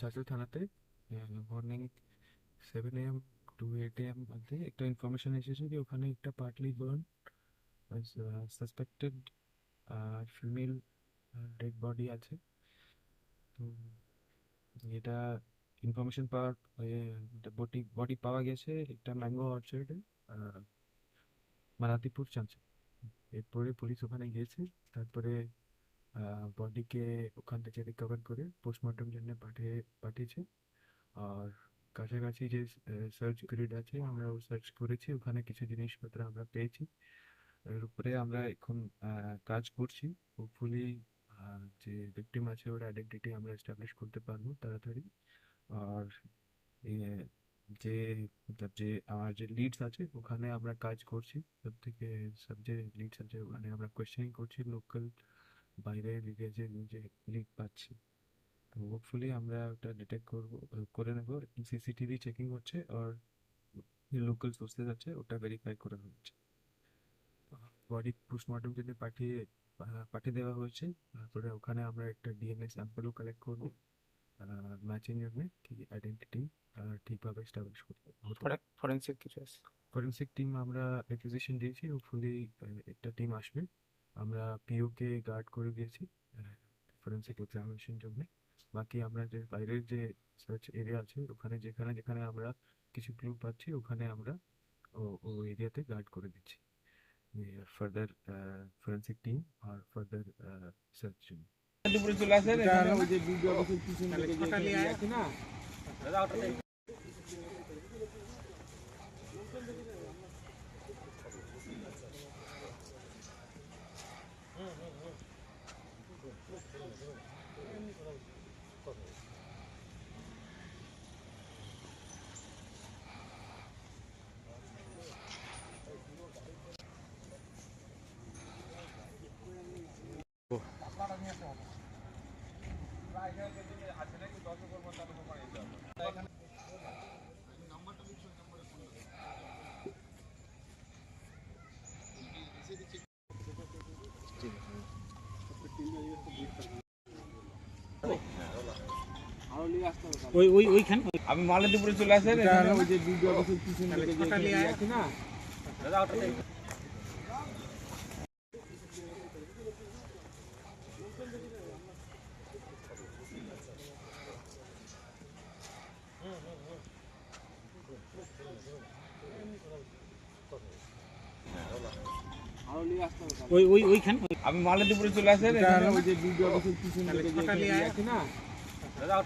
চাঁচল থানাতে morning seven AM two eight AM মধ্যে একটা ইনফরমেশন এসেছে যে ওখানে একটা partly burn suspected female dead body আছে। তো এটা ইনফরমেশন পাওয়ার বডি বডি পাওয়া গেছে একটা ম্যাঙ্গো অর্চার্ডে মারাতিপুর চাঁচল এরপরে পুলিশ ওখানে গিয়েছে, তারপরে বডিকে ওখান থেকে রিকভার করে পোস্টমর্টম জন্য পাঠিয়ে, পাঠিয়েছে। আর কাছাকাছি যে সার্চ গ্রিড আছে, আমরা সার্চ করেছি, ওখানে কিছু জিনিসপত্র আমরা পেয়েছি। এর উপরে আমরা এখন কাজ করছি। হোপফুলি যে ভিকটিম আছে, ওর আইডেন্টিটি আমরা এস্টাবলিশ করতে পারব তাড়াতাড়ি। আর যে মতলব যে আমার যে লিডস আছে, ওখানে আমরা কাজ করছি। সব থেকে সব যে লিডস আছে, ওখানে আমরা কোয়েশ্চেনিং করছি লোকাল বাইরে এরিয়া যে যে লিড পাচ্ছি। তো হোপফুলি আমরা ওটা ডিটেক্ট করব করে নেব। সিসিটিভি চেকিং হচ্ছে আর লোকাল সোর্সেস আছে ওটা ভেরিফাই করা হচ্ছে। বডি পোস্টমর্টম জন্য পাঠিয়ে পাঠিয়ে দেওয়া হয়েছে তারপরে ওখানে আমরা একটা ডিএনএ স্যাম্পলও কালেক্ট করব। ম্যাচিং জন্য কি আইডেন্টিটি ঠিকভাবে এস্টাবলিশ করতে ফরেন্সিক কিছু আছে? ফরেন্সিক টিম আমরা রিকুইজিশন দিয়েছি হোপফুলি একটা টিম আসবে। আমরা পিওকে গার্ড করে দিয়েছি ফরেন্সিক এক্সামিনেশন জন্য। বাকি আমরা যে বাইরের যে সার্চ এরিয়া আছে ওখানে যেখানে যেখানে আমরা কিছু ক্লু পাচ্ছি ওখানে আমরা ও ও এরিয়াতে গার্ড করে দিচ্ছি। ফার্দার ফরেন্সিক টিম আর ফার্দার সার্চ জন্য। দুপুরে চলে আসেন ওই যে বিডিও অফিসের পিছন যে একটা ইয়ে আছে না ওই ওই ওইখানে। আমি মালে দুপুরে চলে আসেন ওই যে অফিসের পিছন ওই ওই ওইখানে। আমি মালে দুপুরে চলে আসেন ওই যে বিডিও অফিসের পিছন আছে না? দাদা